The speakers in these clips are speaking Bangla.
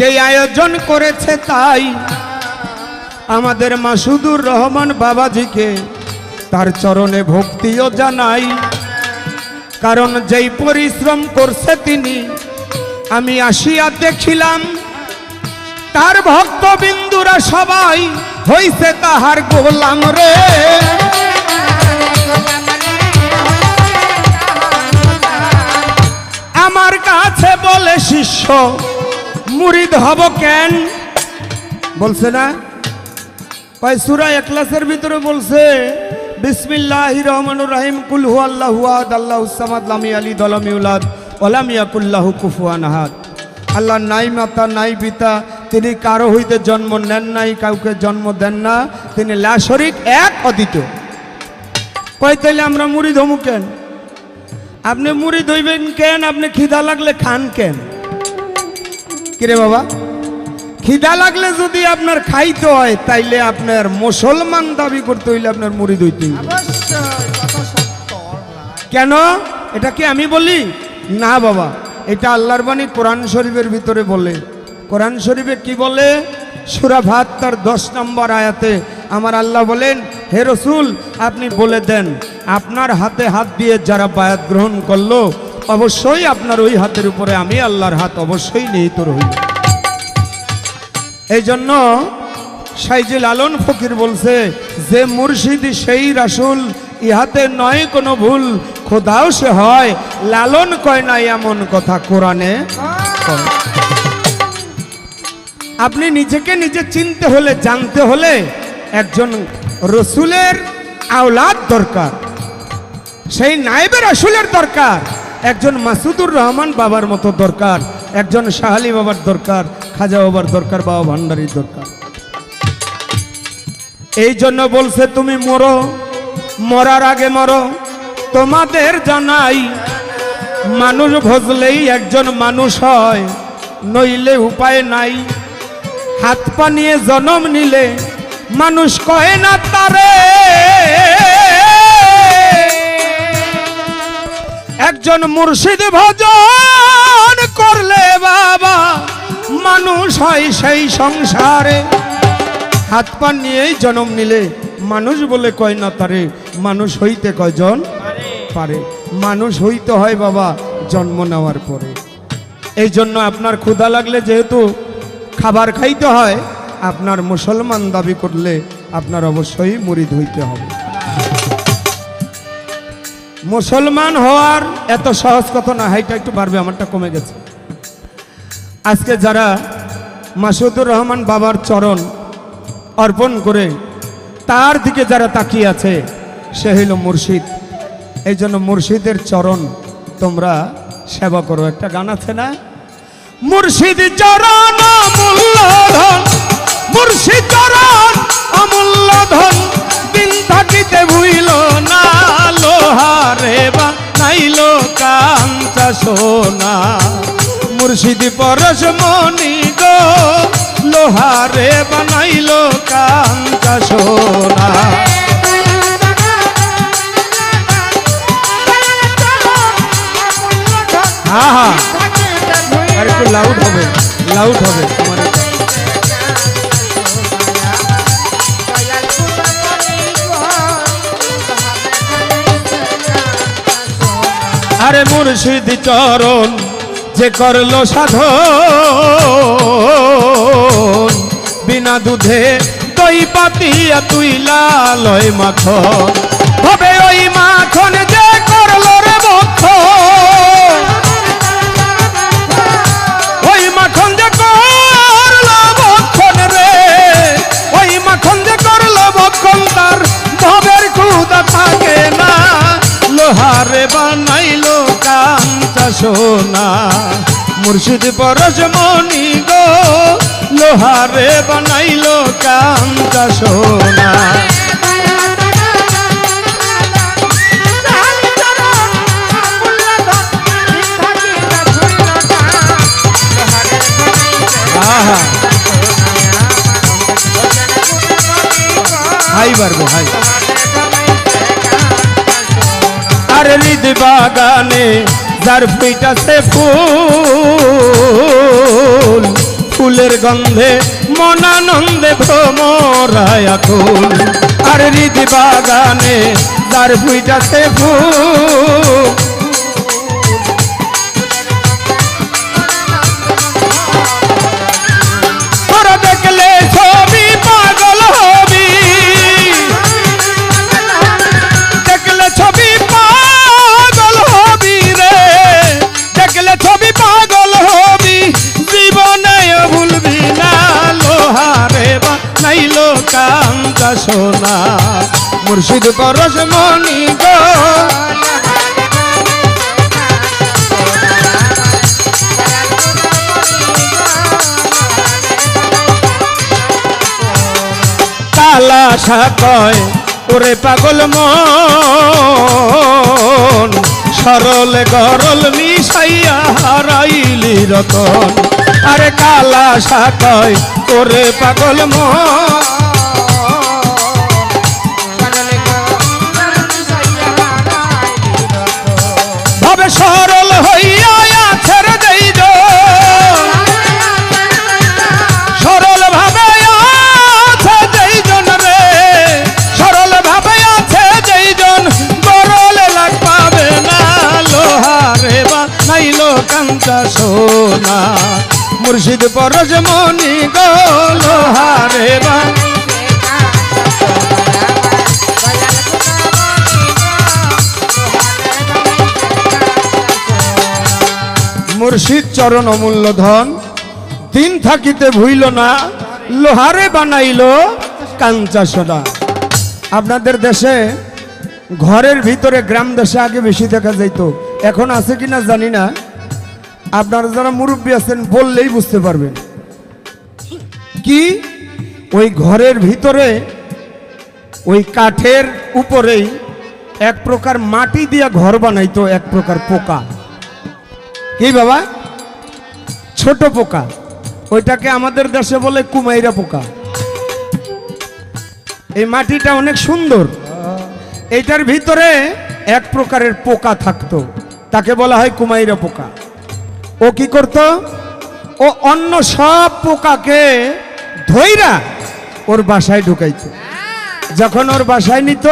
যে আয়োজন করেছে তাই আমাদের মাসুদুর রহমান বাবাজিকে তার চরণে ভক্তিও জানাই। কারণ যেই পরিশ্রম করছে তিনি, আমি আসিয়া দেখিলাম, তার ভক্তবিন্দুরা সবাই হইছে তাহার গোলাম রে। আমার কাছে বলে, শিষ্য মুরিদ হব কেন? বলছে না? কয় সুরা একলাসের ভিতরে বলছে বিসমিল্লাহ রহমানুর রাহিম, কুল হু আল্লাহ আদ আল্লাহ সামাদ, লামি আলী দলামি উলাদ ওলামিয়াকুল্লাহ কুফুয়ান আহাদ। আল্লাহ নাই মাতা, নাই পিতা, তিনি কারও হইতে জন্ম নেন নাই, কাউকে জন্ম দেন না, তিনি লাশরিক এক অদিত কয়, তাইলে আমরা মুড়ি ধমু কেন? আপনি মুড়ি ধইবেন কেন? আপনি খিদা লাগলে খান কেন? কিরে বাবা? খিদা লাগলে যদি আপনার খাইতে হয় তাইলে আপনার মুসলমান দাবি করতে হইলে আপনার মুড়ি সত্য কেন? এটা কি আমি বলি? না বাবা এটা আল্লাহর বাণী কোরআন শরীফের ভিতরে বলে। কোরআন শরীফে কি বলে? সুরা ভাত তার দশ নম্বর আয়াতে আমার আল্লাহ বলেন হে রসুল আপনি বলে দেন আপনার হাতে হাত দিয়ে যারা বায়াত গ্রহণ করল অবশ্যই আপনার ওই হাতের উপরে আমি আল্লাহর হাত অবশ্যই নিহিত রইল। এই জন্য সাইজে লালন ফকির বলছে, যে মুর্শিদ, সেই রাসুল, ইহাতে নয় কোনো ভুল। খোদাও সে হয়, লালন কয় না এমন কথা কোরআনে আপনি নিজেকে নিজে চিনতে হলে, জানতে হলে একজন রসুলের আওলাদ দরকার, সেই নাইবে রাসুলের দরকার। একজন মাসুদুর রহমান বাবার মতো দরকার, একজন শাহালি বাবার দরকার, খাজা বাবার দরকার, বাবা ভান্ডারির দরকার। এই জন্য বলছে, তুমি মরো, মরার আগে মরো। তোমাদের জানাই, মানুষ ভজলেই একজন মানুষ হয়, নইলে উপায় নাই। হাত পা নিয়ে জনম নিলে মানুষ কয় না তারে? একজন মুর্শিদ ভজন করলে বাবা, মানুষ হয় সেই সংসারে। হাত পা নিয়েই জন্ম নিলে মানুষ বলে কয় না তারে, মানুষ হইতে কয়জন পারে? মানুষ হইতে হয় বাবা জন্ম নেওয়ার পরে। এই জন্য আপনার ক্ষুধা লাগলে যেহেতু খাবার খাইতে হয়, আপনার মুসলমান দাবি করলে আপনার অবশ্যই মুরিদ হইতে হবে। মুসলমান হওয়ার এত সহজ কথা না হাইটা একটু বাড়বে, আমারটা কমে গেছে। আজকে যারা মাসুদুর রহমান বাবার চরণ অর্পণ করে তার দিকে যারা তাকিয়ে আছে, সে হইল মুর্শিদ। এই জন্য মুর্শিদের চরণ তোমরা সেবা করো। একটা গান আছে না? মুর্শিদ চরণ অমূল্য ধন, মুর্শিদ চরণ অমূল্য ধন, দিন থাকিতে ভুইল কাঞ্চা সোনা মুর্শিদ পরশ মনি গো, লোহারে বানাইল কাঞ্চা সোনা। হ্যাঁ হ্যাঁ আর একটু লাউড হবে লাউড হবে। আরে মুর্শিদ চরণ যে করল সাধন। বিনা দুধে দই পাতিয়া তুই লালয় মাখন। হবে ওই মাখন যে করল রে বক্ষণ মুর্শিদ পরশ মনি গো লোহারে বানাইলো কাঞ্চা সোনা। আর হৃদ বাগানে যার ফুইটাছে ফুল ফুল। ফুলের গন্ধে মনানন্দে ভ্রমরায় ফুল। আর রীতি বাগানে তার ফুইটাতে ফুল। মুর্শিদ পরশ মণি গো। কালা কয় ওরে পাগল মন, সরল গরল মিশাইয়া হারাইলি রতন। আরে কালা কয় ওরে পাগল মন সরল হইয়া আছে রে দেইজ সরল ভাবে আছে যেইজন রে। সরল ভাবে আছে যেইজন, গরল লাগ পাবে না। লোহারে বা নাইলো কান্তা সোনা। মুর্শিদ পরজ মনি গো, লোহারে বা মুর্শিদ চরণ অমূল্য ধন। দিন থাকিতে ভুইল না, লোহারে বানাইল কাঞ্চা সোনা। আপনাদের দেশে ঘরের ভিতরে গ্রাম দেশে আগে বেশি দেখা যাইতো। এখন আছে কিনা জানি না। আপনারা যারা মুরব্বী আছেন বললেই বুঝতে পারবেন। কি? ওই ঘরের ভিতরে, ওই কাঠের উপরেই এক প্রকার মাটি দিয়া ঘর বানাইতো, এক প্রকার পোকা। কি বাবা? ছোট পোকা। ওইটাকে আমাদের দেশে বলে কুমাইরা পোকা। এই মাটিটা অনেক সুন্দর। এইটার ভিতরে এক প্রকারের পোকা থাকতো। তাকে বলা হয় কুমাইরা পোকা। ও কি করত? ও অন্য সব পোকাকে ধইরা ওর বাসায় ঢুকাইতো। যখন ওর বাসায় নিত,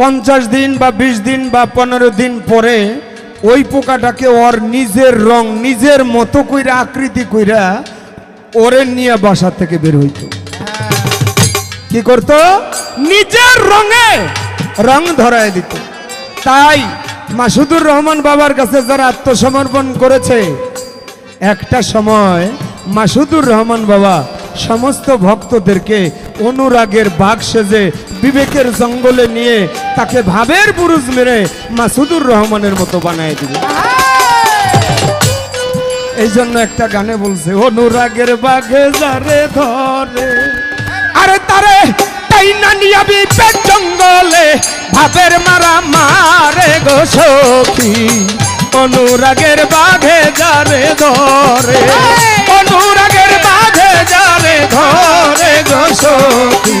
পঞ্চাশ দিন বা বিশ দিন বা পনেরো দিন পরে ওই পোকাটাকে ওর নিজের রং, নিজের মতো কইরা, আকৃতি কইরা ওরে নিয়ে বাসা থেকে বের হইতো। কি করত? নিজের রঙে রং ধরায় দিত। তাই মাসুদুর রহমান বাবার কাছে যারা আত্মসমর্পণ করেছে, একটা সময় মাসুদুর রহমান বাবা সমস্ত ভক্তদেরকে অনুরাগের বাঘ সেজে বিবেকের জঙ্গলে নিয়ে তাকে ভাবের বুরুজ মেরে মাসুদুর রহমানের মতো বানায় দিবে। এই জন্য একটা গানে বলছে অনুরাগের বাঘে যারে ধরে। আরে তারে, তাই না নিয়াবি পেট জঙ্গলে ভাবের মারা মারে গো সখী। অনুরাগের বাঘে যারে ধরে। অনুরাগের বাঘে যারে ধরে গো সখী।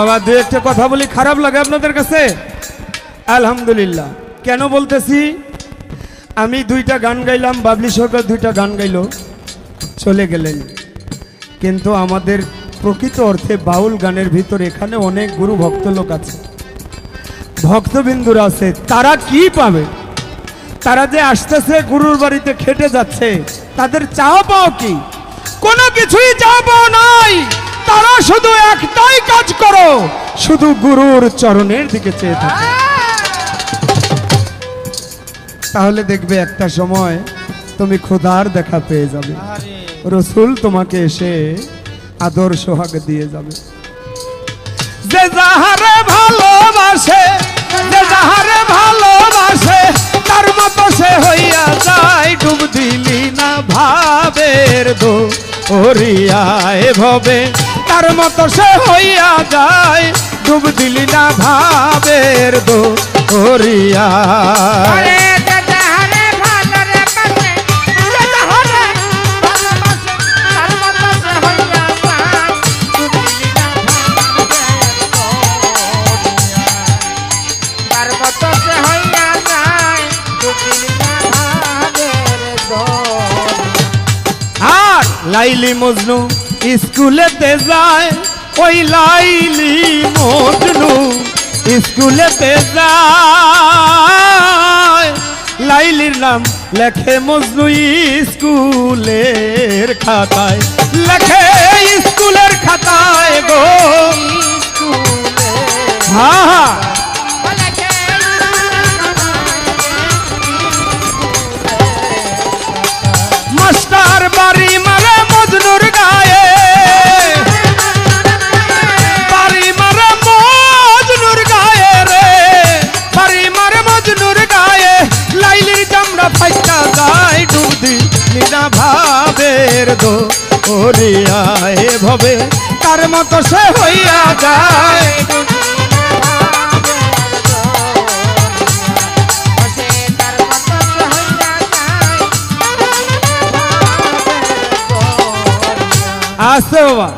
বাবা, দু একটা কথা বলি, খারাপ লাগে আপনাদের কাছে? আলহামদুলিল্লাহ। কেন বলতেছি? আমি দুইটা গান গাইলাম, বাবলি সরকার দুইটা গান গাইলো, চলে গেলেন। কিন্তু আমাদের প্রকৃত অর্থে বাউল গানের ভিতর এখানে অনেক গুরু ভক্ত লোক আছে। ভক্তবিন্দুরা আছে, তারা কি পাবে? তারা যে আসতেছে গুরুর বাড়িতে, খেটে যাচ্ছে, তাদের চাওয়া পাও কি? কোনো কিছুই চাওয়া পাও নাই। তারা শুধু একটাই কাজ করো, শুধু গুরুর চরণের দিকে চেয়ে থাকে। তাহলে দেখবে একটা সময় তুমি খোদার দেখা পেয়ে যাবে। রসুল তোমাকে এসে আদর সোহাগ দিয়ে যাবে। যে যাহারে ভালোবাসে, যে যাহারে ভালোবাসে, তার মতো সে হইয়া যায়, ডুব দিলি না ভাবের দো ওরিয়ায় ভবে। তার মতো সে হইয়া যায়। ডুব দিলি না ভাবের দো ওরিয়ায় লাইলি মজনু স্কুলেতে যায়, ওই লাইলি মজনু স্কুলেতে যায়। লাইলির নাম লেখে মজনু স্কুলের খাতায়। লেখে স্কুলের খাতায় গো হ্যাঁ হ্যাঁ। ভাবের দো ওরিয়ায় ভবে, তার মতো সে হইয়া যায়। আসতে বাবা।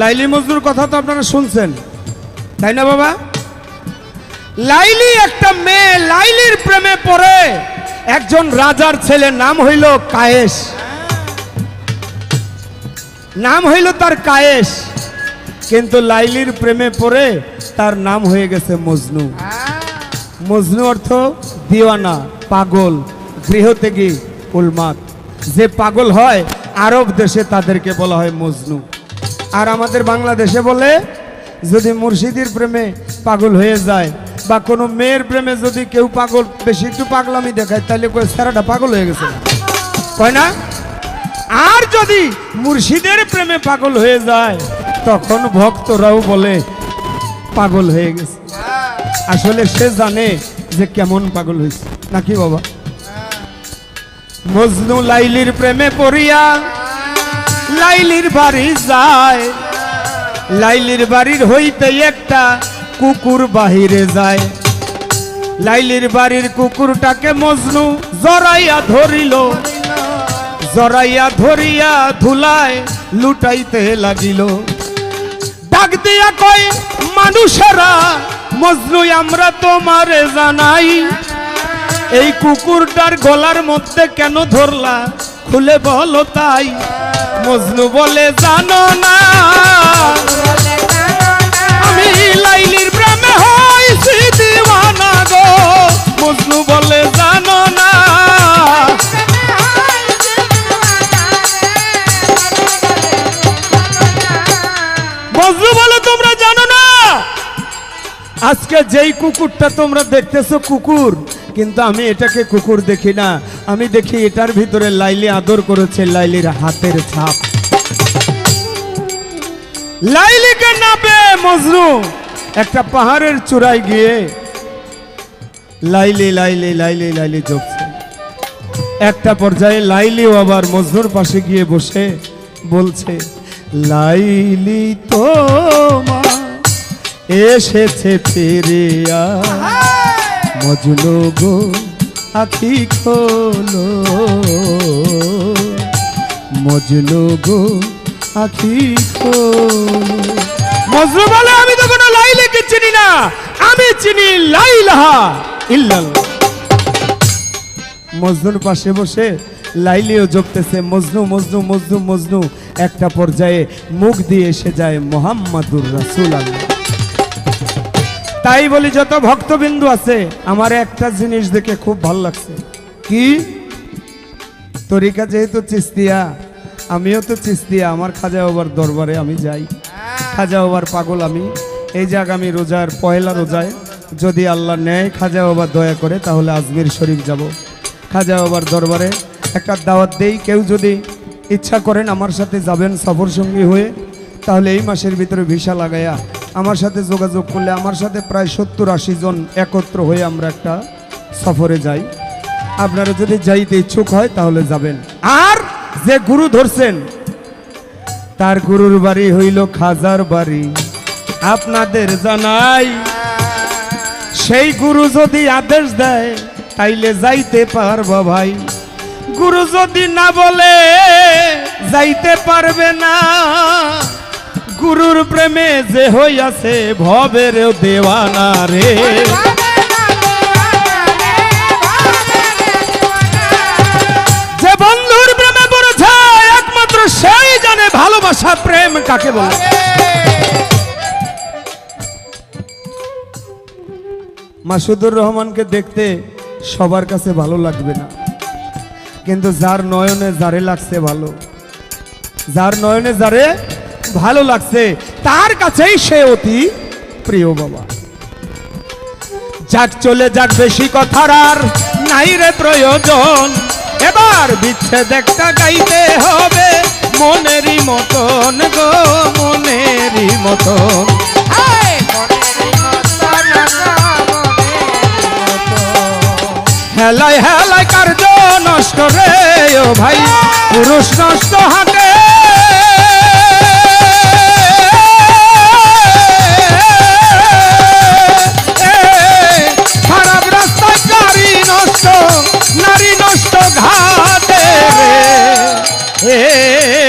লাইলি মজদুর কথা তো আপনারা শুনছেন। তাই না বাবা? লাইলি একটা মেয়ে, লাইলির প্রেমে পড়ে। একজন রাজার ছেলে নাম হইল কায়েস। নাম হইল তার কায়েস কিন্তু লাইলির প্রেমে পড়ে তার নাম হয়ে গেছে মজনু। মজনু অর্থ দিওয়ানা, পাগল, গৃহত্যাগী উলমাত যে পাগল হয়, আরব দেশে তাদেরকে বলা হয় মজনু। আর আমাদের বাংলাদেশে বলে, যদি মুর্শিদির প্রেমে পাগল হয়ে যায়, বা কোনো মেয়ের প্রেমে যদি কেউ পাগল, বেশি একটু পাগলামি দেখায় তাহলে স্যারাটা পাগল হয়ে গেছে। কয় না? আর যদি মুর্শিদের প্রেমে পাগল হয়ে যায়, তখন ভক্তরাও বলে, পাগল হয়ে গেছে। আসলে সে জানে যে কেমন পাগল হয়েছে। নাকি বাবা? মজনু লাইলির প্রেমে পড়িয়া লাইলির বাড়ি যায়। লাইলির বাড়ির হইতে একটা কুকুর বাহিরে যায়। লাইলির বাড়ির কুকুরটাকে মজনু জড়াইয়া ধরিল। জড়াইয়া ধরিয়া ধুলায় লুটাইতে লাগিল। ডাক দিয়া কয়, মানুষেরা মজনু আমরা তোমারে জানাই। এই কুকুরটার গলার মধ্যে কেন ধরলা? খুলে বলো তাই। মজনু বলে, জানো না, আমি লাইলির আজকে যেই কুকুরটা তোমরা দেখতেছো কুকুর, কিন্তু আমি এটাকে কুকুর দেখি না। আমি দেখি এটার ভিতরে লাইলি আদর করেছে, লাইলির হাতের ছাপ। লাইলিকে নাবে মজনু একটা পাহাড়ের চূড়ায় গিয়ে লাইলি লাইলি লাইলি লাইলি জপছে। একটা পর্যায়ে লাইলিও আবার মজনুর পাশে গিয়ে বসে বলছে, লাইলি তোমার এসেছে ফিরিয়া। মজনু গো আখি খোলো। মজনু গো আখি খোলো। মজনু বলে, আমি তো কোনো লাইলিকে চিনি না। আমি চিনি লাইলাহা ইল্লাল্লাহ। মজনুর পাশে বসে লাইলিও জপতেছে, মজনু মজনু মজনু মজনু। একটা পর্যায়ে মুখ দিয়ে এসে যায় মোহাম্মদুর রাসুল আল্লাহ তাই বলি যত ভক্তবিন্দু আছে আমার একটা জিনিস দেখে খুব ভালো লাগছে। কি? তরিকা যেহেতু চিস্তিয়া আমিও তো চিস্তিয়া আমার খাজা বাবার দরবারে আমি যাই। খাজা বাবার পাগল আমি। এই যে আগামী রোজার পয়লা রোজায় যদি আল্লাহ নেয় খাজা বাবা দয়া করে তাহলে আজমির শরীফ যাব। খাজা বাবার দরবারে একটা দাওয়াত দেই কেউ যদি ইচ্ছা করেন আমার সাথে যাবেন সফর সঙ্গী হয়ে তাহলে এই মাসের ভিতরে ভিসা লাগাইয়া আমার সাথে যোগাযোগ করলে আমার সাথে প্রায় সত্তর আশি জন একত্র হয়ে আমরা একটা সফরে যাই। আপনারা যদি যাইতে ইচ্ছুক হয় তাহলে যাবেন। আর যে গুরু ধরছেন, তার গুরুর বাড়ি হইল খাজার বাড়ি। আপনাদের জানাই, সেই গুরু যদি আদেশ দেয়, তাইলে যাইতে পারব ভাই। গুরু যদি না বলে, যাইতে পারবে না। গুরুর প্রেমে যে হইয়াছে ভবের দেওয়ানা রে। যে বন্ধুর প্রেমে পড়েছে, একমাত্র সেই জানে ভালোবাসা প্রেম কাকে বলে। মাসুদুর রহমানকে দেখতে সবার কাছে ভালো লাগবে না। কিন্তু যার নয়নে যারে লাগছে ভালো। যার নয়নে যারে ভালো লাগছে। তার কাছেই সে অতি প্রিয় বাবা। যাক চলে যাক বেশি কথার আর। নাই রে প্রয়োজন। এবার বিচ্ছেদ একটা গাইতে হবে মনেরই মতন গো মনেরই মতন। হেলায় হেলায় কার্য নষ্ট রে ও ভাই। পুরুষ নষ্ট হাতে Hey.